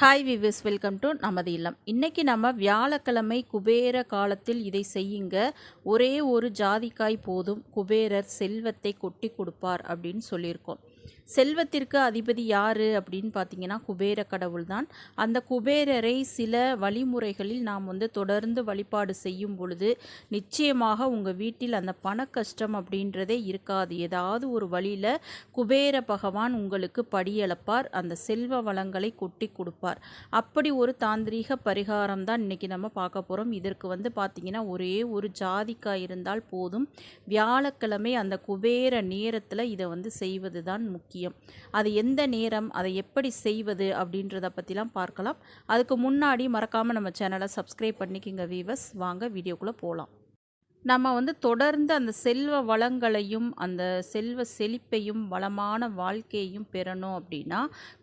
Hi விவஸ் welcome to நமது இல்லம். இன்றைக்கி நம்ம வியாழக்கிழமை குபேர காலத்தில் இதை செய்யுங்க. ஒரே ஒரு ஜாதிக்காய் போதும். குபேரர் செல்வத்தை கொட்டி கொடுப்பார் அப்படின்னு சொல்லியிருக்கோம். செல்வத்திற்கு அதிபதி யார் அப்படின்னு பார்த்தீங்கன்னா குபேர கடவுள் தான். அந்த குபேரரை சில வழிமுறைகளில் நாம் வந்து தொடர்ந்து வழிபாடு செய்யும் பொழுது நிச்சயமாக உங்கள் வீட்டில் அந்த பண கஷ்டம் அப்படின்றதே இருக்காது. ஏதாவது ஒரு வழியில் குபேர பகவான் உங்களுக்கு படியளப்பார் அந்த செல்வ வளங்களை கொட்டி கொடுப்பார். அப்படி ஒரு தாந்திரீக பரிகாரம் தான் இன்றைக்கி நம்ம பார்க்க போகிறோம் இதற்கு வந்து பார்த்திங்கன்னா ஒரே ஒரு ஜாதிக்காய் இருந்தால் போதும். வியாழக்கிழமை அந்த குபேர நேரத்தில் இதை வந்து செய்வது தான் முக்கியம். அது எந்த நேரம் அதை எப்படி செய்வது அப்படின்றத பற்றிலாம் பார்க்கலாம். அதுக்கு முன்னாடி மறக்காமல் நம்ம சேனலை சப்ஸ்கிரைப் பண்ணிக்கிங்க வீவர்ஸ் வாங்க வீடியோக்குள்ளே போகலாம் நம்ம வந்து தொடர்ந்து அந்த செல்வ வளங்களையும் அந்த செல்வ செழிப்பையும் வளமான வாழ்க்கையையும் பெறணும் அப்படின்னா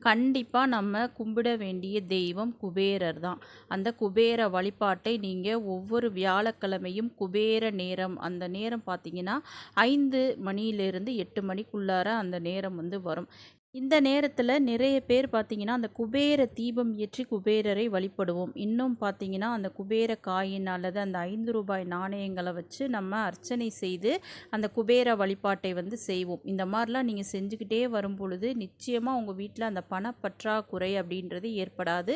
கண்டிப்பாக நம்ம கும்பிட வேண்டிய தெய்வம் குபேரர் தான். அந்த குபேர வழிபாட்டை நீங்கள் ஒவ்வொரு வியாழக்கிழமையும் குபேர நேரம் அந்த நேரம் பார்த்தீங்கன்னா ஐந்து மணியிலிருந்து எட்டு மணிக்குள்ளார அந்த நேரம் வந்து வரும். இந்த நேரத்தில் நிறைய பேர் பார்த்தீங்கன்னா அந்த குபேர தீபம் ஏற்றி குபேரரை வழிபடுவோம். இன்னும் பார்த்தீங்கன்னா அந்த குபேர காயின் அல்லது அந்த ஐந்து ரூபாய் நாணயங்களை வச்சு நம்ம அர்ச்சனை செய்து அந்த குபேர வழிபாட்டை வந்து செய்வோம். இந்த மாதிரிலாம் நீங்கள் செஞ்சுக்கிட்டே வரும் பொழுது நிச்சயமாக உங்கள் வீட்டில் அந்த பணப்பற்றாக்குறை அப்படின்றது ஏற்படாது.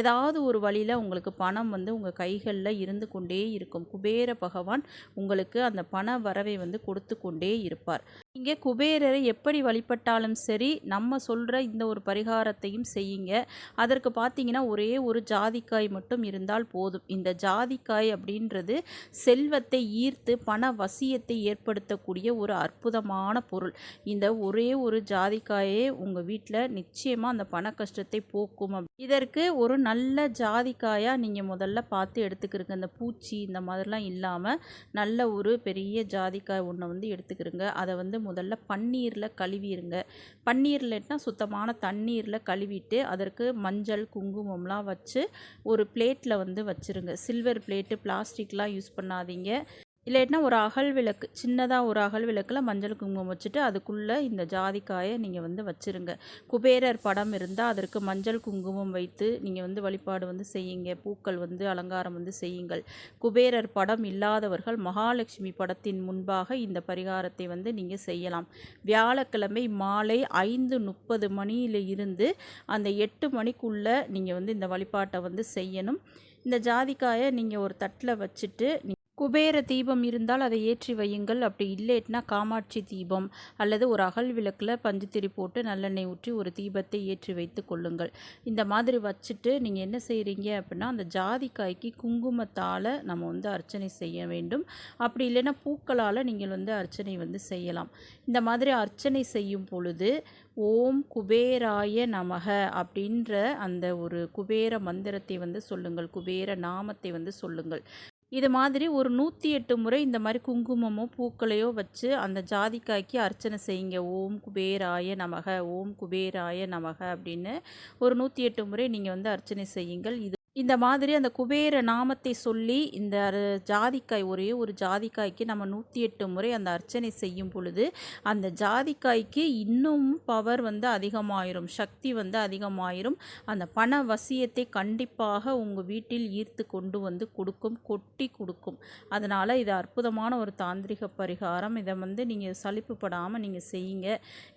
ஏதாவது ஒரு வழியில் உங்களுக்கு பணம் வந்து உங்கள் கைகளில் இருந்து கொண்டே இருக்கும். குபேர பகவான் உங்களுக்கு அந்த பண வரவை வந்து கொடுத்து கொண்டே இருப்பார். இங்கே குபேரரை எப்படி வழிபட்டாலும் சரி நம்ம சொல்கிற இந்த ஒரு பரிகாரத்தையும் செய்யுங்க. அதற்கு பார்த்தீங்கன்னா ஒரே ஒரு ஜாதிக்காய் மட்டும் இருந்தால் போதும். இந்த ஜாதிக்காய் அப்படின்றது செல்வத்தை ஈர்த்து பண வசியத்தை ஏற்படுத்தக்கூடிய ஒரு அற்புதமான பொருள். இந்த ஒரே ஒரு ஜாதிக்காயே உங்கள் வீட்டில் நிச்சயமாக அந்த பண கஷ்டத்தை போக்கும் இதற்கு ஒரு நல்ல ஜாதிக்காயாக நீங்கள் முதல்ல பார்த்து எடுத்துக்கிறங்க இந்த பூச்சி இந்த மாதிரிலாம் இல்லாமல் நல்ல ஒரு பெரிய ஜாதிக்காய் ஒன்றை வந்து எடுத்துக்கிறங்க அதை வந்து முதல்ல பன்னீரில் கழுவிடுங்க பன்னீர்லன்னா சுத்தமான தண்ணீரில் கழுவிட்டு அதற்கு மஞ்சள் குங்குமம்லாம் வச்சு ஒரு பிளேட்டில் வந்து வச்சுருங்க. சில்வர் பிளேட்டு பிளாஸ்டிக்லாம் யூஸ் பண்ணாதீங்க. இல்லைன்னா ஒரு அகல் விளக்கு சின்னதாக ஒரு அகல் விளக்கில் மஞ்சள் குங்குமம் வச்சுட்டு அதுக்குள்ளே இந்த ஜாதிக்காயை நீங்கள் வந்து வச்சுருங்க. குபேரர் படம் இருந்தால் அதற்கு மஞ்சள் குங்குமம் வைத்து நீங்கள் வந்து வழிபாடு வந்து செய்யுங்க. பூக்கள் வந்து அலங்காரம் வந்து செய்யுங்கள். குபேரர் படம் இல்லாதவர்கள் மகாலட்சுமி படத்தின் முன்பாக இந்த பரிகாரத்தை வந்து நீங்கள் செய்யலாம். வியாழக்கிழமை மாலை ஐந்து முப்பது மணியில் இருந்து அந்த எட்டு மணிக்குள்ளே நீங்கள் வந்து இந்த வழிபாட்டை வந்து செய்யணும். இந்த ஜாதிக்காயை நீங்கள் ஒரு தட்டில் வச்சுட்டு குபேர தீபம் இருந்தால் அதை ஏற்றி வையுங்கள். அப்படி இல்லைட்னா காமாட்சி தீபம் அல்லது ஒரு அகல் விளக்கில் பஞ்சுத்திரி போட்டு நல்லெண்ணெய் ஊற்றி ஒரு தீபத்தை ஏற்றி வைத்து கொள்ளுங்கள். இந்த மாதிரி வச்சுட்டு நீங்கள் என்ன செய்கிறீங்க அப்படின்னா அந்த ஜாதிக்காய்க்கு குங்குமத்தால் நம்ம வந்து அர்ச்சனை செய்ய வேண்டும். அப்படி இல்லைன்னா பூக்களால் நீங்கள் வந்து அர்ச்சனை வந்து செய்யலாம். இந்த மாதிரி அர்ச்சனை செய்யும் பொழுது ஓம் குபேராய நமக அப்படின்ற அந்த ஒரு குபேர மந்திரத்தை வந்து சொல்லுங்கள். குபேர நாமத்தை வந்து சொல்லுங்கள். இது மாதிரி ஒரு நூற்றி எட்டு முறை இந்த மாதிரி குங்குமமோ பூக்களையோ வச்சு அந்த ஜாதிக்காய்க்கு அர்ச்சனை செய்யுங்க. ஓம் குபேராய நமக ஓம் குபேராய நமக அப்படின்னு ஒரு நூற்றி எட்டு முறை நீங்கள் வந்து அர்ச்சனை செய்யுங்கள். இது இந்த மாதிரி அந்த குபேர நாமத்தை சொல்லி இந்த ஜாதிக்காய் ஒரே ஒரு ஜாதிக்காய்க்கு நம்ம நூற்றி எட்டு முறை அந்த அர்ச்சனை செய்யும் பொழுது அந்த ஜாதிக்காய்க்கு இன்னும் பவர் வந்து அதிகமாயிரும் சக்தி வந்து அதிகமாயிரும். அந்த பண வசியத்தை கண்டிப்பாக உங்கள் வீட்டில் ஈர்த்து கொண்டு வந்து கொடுக்கும் கொட்டி கொடுக்கும். அதனால் இது அற்புதமான ஒரு தாந்திரிக பரிகாரம். இதை வந்து நீங்கள் சலிப்புப்படாமல் நீங்கள் செய்யுங்க.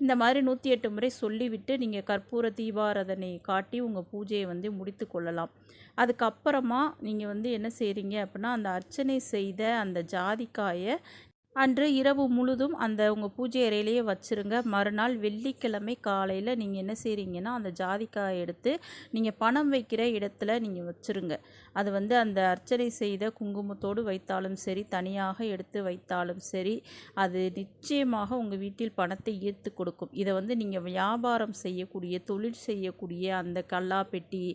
இந்த மாதிரி நூற்றி எட்டு முறை சொல்லிவிட்டு நீங்கள் கற்பூர தீபாரதனை காட்டி உங்கள் பூஜையை வந்து முடித்து கொள்ளலாம். அதுக்கப்புறமா நீங்கள் வந்து என்ன செய்கிறீங்க அப்படின்னா அந்த அர்ச்சனை செய்த அந்த ஜாதிக்காயை அன்று இரவு முழுதும் அந்த உங்கள் பூஜை அறையிலேயே வச்சுருங்க. மறுநாள் வெள்ளிக்கிழமை காலையில் நீங்கள் என்ன செய்கிறீங்கன்னா அந்த ஜாதிக்காயை எடுத்து நீங்கள் பணம் வைக்கிற இடத்துல நீங்கள் வச்சுருங்க. அது வந்து அந்த அர்ச்சனை செய்த குங்குமத்தோடு வைத்தாலும் சரி தனியாக எடுத்து வைத்தாலும் சரி அது நிச்சயமாக உங்கள் வீட்டில் பணத்தை ஈர்த்து கொடுக்கும். இதை வந்து நீங்கள் வியாபாரம் செய்யக்கூடிய தொழில் செய்யக்கூடிய அந்த கல்லாப்பெட்டி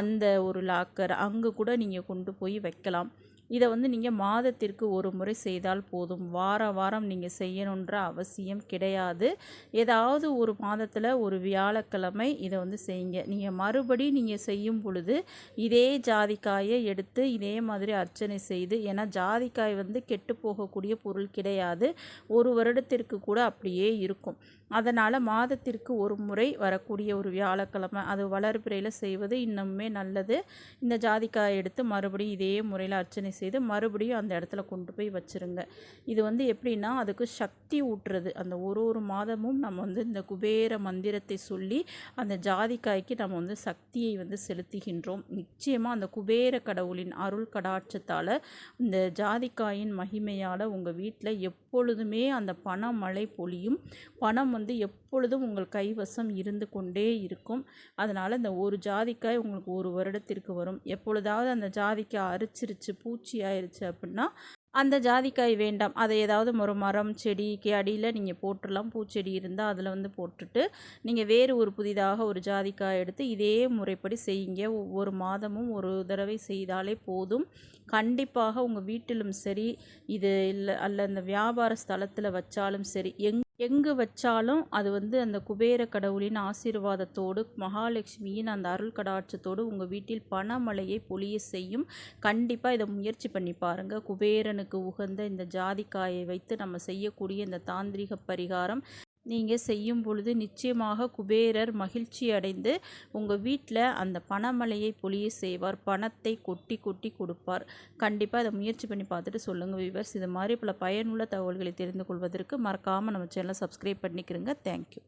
அந்த ஒரு லாக்கர் அங்கே கூட நீங்கள் கொண்டு போய் வைக்கலாம். இதை வந்து நீங்கள் மாதத்திற்கு ஒரு முறை செய்தால் போதும். வார வாரம் நீங்கள் செய்யணுன்ற அவசியம் கிடையாது. ஏதாவது ஒரு மாதத்தில் ஒரு வியாழக்கிழமை இதை வந்து செய்யுங்க. நீங்கள் மறுபடி நீங்கள் செய்யும் பொழுது இதே ஜாதிக்காயை எடுத்து இதே மாதிரி அர்ச்சனை செய்து ஏன்னா ஜாதிக்காய் வந்து கெட்டு போகக்கூடிய பொருள் கிடையாது. ஒரு வருடத்திற்கு கூட அப்படியே இருக்கும். அதனால் மாதத்திற்கு ஒரு முறை வரக்கூடிய ஒரு வியாழக்கிழமை அது வளர்பிறையில் செய்வது இன்னுமே நல்லது. இந்த ஜாதிக்காயை எடுத்து மறுபடியும் இதே முறையில் அர்ச்சனை செய்து மறுபடியும் அந்த இடத்துல கொண்டு போய் வச்சுருங்க. இது வந்து எப்படின்னா அதுக்கு சக்தி ஊட்டுறது. அந்த ஒரு ஒரு மாதமும் நம்ம வந்து இந்த குபேர மந்திரத்தை சொல்லி அந்த ஜாதிக்காய்க்கு நம்ம வந்து சக்தியை வந்து செலுத்துகின்றோம். நிச்சயமாக அந்த குபேர கடவுளின் அருள் கடாட்சத்தால் இந்த ஜாதிக்காயின் மகிமையால் உங்கள் வீட்டில் எப்பொழுதுமே அந்த பணமழை பொழியும். பணம் வந்து எப்பொழுதும் உங்கள் கைவசம் இருந்து கொண்டே இருக்கும். அதனால் இந்த ஒரு ஜாதிக்காய் உங்களுக்கு ஒரு வருடத்திற்கு வரும். எப்பொழுதாவது அந்த ஜாதிக்காய் அரிச்சிருச்சு பூச்சி ஆயிடுச்சு அப்படின்னா அந்த ஜாதிக்காய் வேண்டாம். அதை ஏதாவது ஒரு மரம் செடிக்கு அடியில் நீங்கள் போட்டுடலாம் பூச்செடி இருந்தால் அதில் வந்து போட்டுட்டு நீங்கள் வேறு ஒரு புதிதாக ஒரு ஜாதிக்காய் எடுத்து இதே முறைப்படி செய்யுங்க. ஒவ்வொரு மாதமும் ஒரு தடவை செய்தாலே போதும். கண்டிப்பாக உங்கள் வீட்டிலும் சரி இது இல்லை அல்ல அந்த வியாபார ஸ்தலத்தில் வச்சாலும் சரி எங் எங்கு வச்சாலும் அது வந்து அந்த குபேர கடவுளின் ஆசீர்வாதத்தோடு மகாலட்சுமியின் அந்த அருள் கடாட்சத்தோடு உங்கள் வீட்டில் பணமழையை பொழிய செய்யும். கண்டிப்பாக இதை முயற்சி பண்ணி பாருங்கள் குபேரனுக்கு உகந்த இந்த ஜாதிக்காயை வைத்து நம்ம செய்யக்கூடிய இந்த தாந்திரிக பரிகாரம். நீங்கள் செய்யும் பொழுது நிச்சயமாக குபேரர் மகிழ்ச்சி அடைந்து உங்கள் வீட்டில் அந்த பணமலையை பொழிய செய்வார். பணத்தை கொட்டி கொட்டி கொடுப்பார். கண்டிப்பாக அதை முயற்சி பண்ணி பார்த்துட்டு சொல்லுங்கள் விவர்ஸ் இது மாதிரி பல பயனுள்ள தகவல்களை தெரிந்து கொள்வதற்கு மறக்காமல் நம்ம சேனலை சப்ஸ்கிரைப் பண்ணிக்கிறோங்க. தேங்க்யூ